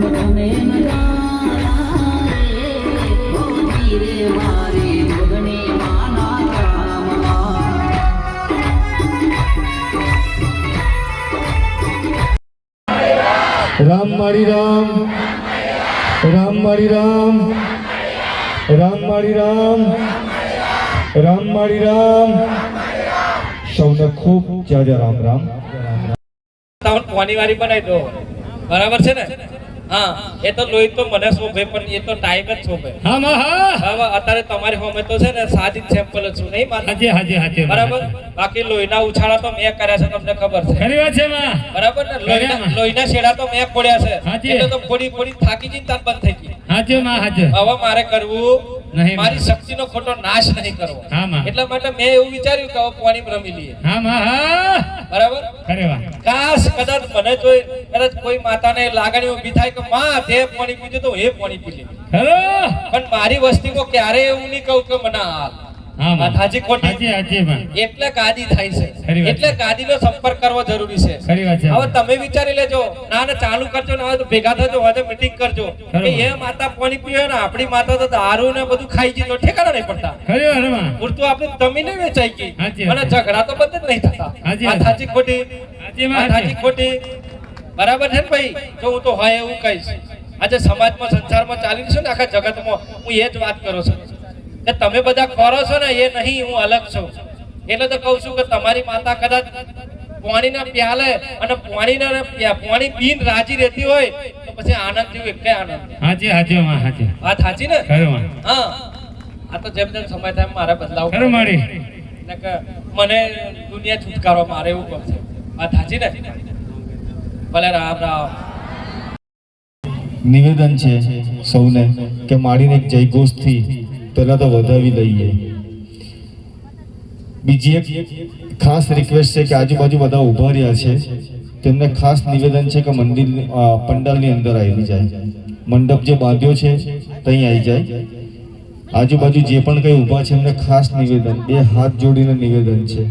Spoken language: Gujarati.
ગમ ગમે નગારા રે ઓ ધીરે મારી રામ. રામ મારી રામ. રામ મારી રામ. રામ મારી રામ. સૌને ખૂબ જય જય રામ રામ. વાળી બનાવી દો. બરાબર છે ને? હા એ તો લોહી તો મને શોભે પણ એ તો ટાઈમ જ શોભે. હા હા હવે અત્યારે તમારી હોમે તો છે ને સાદી સેમ્પલ જ છું નહીં માતા હાજી હાજી હાજી. બરાબર? બાકી લોહીના ઉછાળા તો મેં કર્યા છે તમને ખબર છે. ખરી વાત છે માં. બરાબર ને? લોહીના લોહીના શેડા તો મેં ખોડ્યા છે. એટલે તો થાકી જઈને બંધ થઈ ગઈ. હાજી માં હાજી. હવે મારે કરવું નહીં. મારી શક્તિનો ખોટો નાશ નહીં કરવો. એટલા માટે મેં એવું વિચાર્યું કે પાણી રમી લઈએ. બરાબર? કાશ કદાચ મને જોઈ કદાચ કોઈ માતાને લાગણી ઊભી થાય કે માં તે પાણી પીધું તો એ પાણી પી લે. પણ મારી વસ્તીમાં ક્યારે એવું નહીં કહું કે મને હાલ ખોટી? હાજી હાજી એટલે કાદી થાય છે. એટલે ગાદીનો સંપર્ક કરવો જરૂરી છે. હવે તમે વિચારી લેજો ના ના ચાલુ કરજો ને હવે તો ભેગા થજો હવે મીટિંગ કરજો. કે એ માતા પાણી પીવે ને આપણી માતા તો દારૂ ને બધું ખાઈ જતો ઠેકાણા નહીં પડતા. પૂરતું આપણે જમીને વેચાઈ ગઈ. અને ઝઘડા તો બંધ જ નહીં થતા. સાચી ખોટી? હાચી. ખોટી? બરાબર છે ને ભાઈ? જો હું તો હોય એવું કહીશ. આજે સમાજમાં સંસારમાં ચાલી રહ્યું છે ને આખા જગતમાં હું એ જ વાત કરું છું. કે તમે બધા કરો છો ને એ નહીં હું અલગ છું. એટલે તો કહું છું કે તમારી માતા કદાચ પાણીના પ્યાલે અને પાણીના પાણી પીન રાજી રહેતી હોય તો પછી આનંદ જેવું એક આનંદ? હાજી હાજી માં હાજી. વાત સાચી ને? ખરું હા. આ તો જેમ જેમ સમય થાય મારે બદલાવ ખરું મારી. મને દુનિયા છુટકારો મારે એવું ગમશે વાત સાચી ને? ભલે રામ રામ. નિવેદન છે સૌને કે માળીને જયઘોષથી પહેલા તો વધાવી લઈએ. બીજી એક ખાસ રિક્વેસ્ટ છે કે આજુબાજુ બધા ઊભા રહ્યા છે. તેમને ખાસ નિવેદન છે કે મંદિર પંડાલની અંદર આવી જાય. મંડપ જે બાંધ્યો છે ત્યાં આવી જાય. આજુબાજુ જે પણ કંઈ ઊભા છે એમને ખાસ નિવેદન, બે હાથ જોડીને નિવેદન છે.